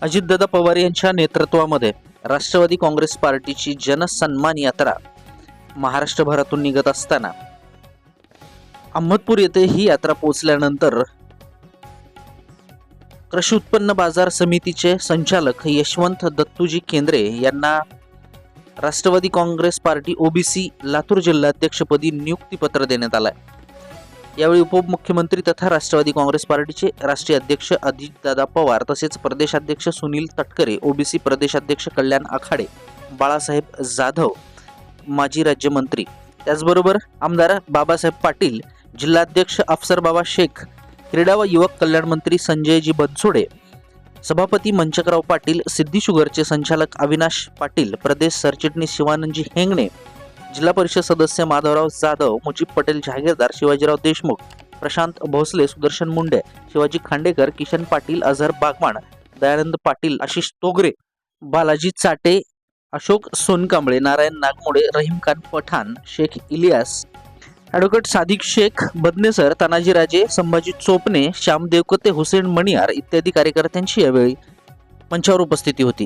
अजितदादा पवार यांच्या नेतृत्वामध्ये राष्ट्रवादी काँग्रेस पार्टीची जनसन्मान यात्रा महाराष्ट्रभरातून निघत असताना. अहमदपूर येथे ही यात्रा पोहोचल्यानंतर कृषी उत्पन्न बाजार समितीचे संचालक यशवंत दत्तूजी केंद्रे यांना राष्ट्रवादी काँग्रेस पार्टी ओबीसी लातूर जिल्हाध्यक्षपदी नियुक्तीपत्र देण्यात आलं यावेळी उपमुख्यमंत्री तथा राष्ट्रवादी काँग्रेस पार्टीचे राष्ट्रीय अध्यक्ष अजितदादा पवार तसेच प्रदेशाध्यक्ष सुनील तटकरे ओबीसी प्रदेशाध्यक्ष कल्याण आखाडे बाळासाहेब जाधव माजी राज्यमंत्री. त्याचबरोबर आमदार बाबासाहेब पाटील जिल्हाध्यक्ष अफसर बाबा शेख क्रीडा व युवक कल्याण मंत्री संजयजी बनसोडे सभापती मंचकराव पाटील सिद्धी शुगरचे संचालक अविनाश पाटील प्रदेश सरचिटणीस शिवानंदजी हेंगणे जिल्हा परिषद सदस्य माधवराव जाधव मुजीब पटेल जहागीरदार शिवाजीराव देशमुख प्रशांत भोसले सुदर्शन मुंडे शिवाजी खांडेकर किशन पाटील अझर बागवान दयानंद पाटील आशिष तोगरे बालाजी चाटे अशोक सोनकांबळे नारायण नागमोडे रहीम खान पठाण शेख इलियास ॲडव्होकेट सादिक शेख बदनेसर तानाजी राजे संभाजी चोपणे श्याम देवकते हुसेन मणियार इत्यादी कार्यकर्त्यांची यावेळी मंचावर उपस्थिती होती.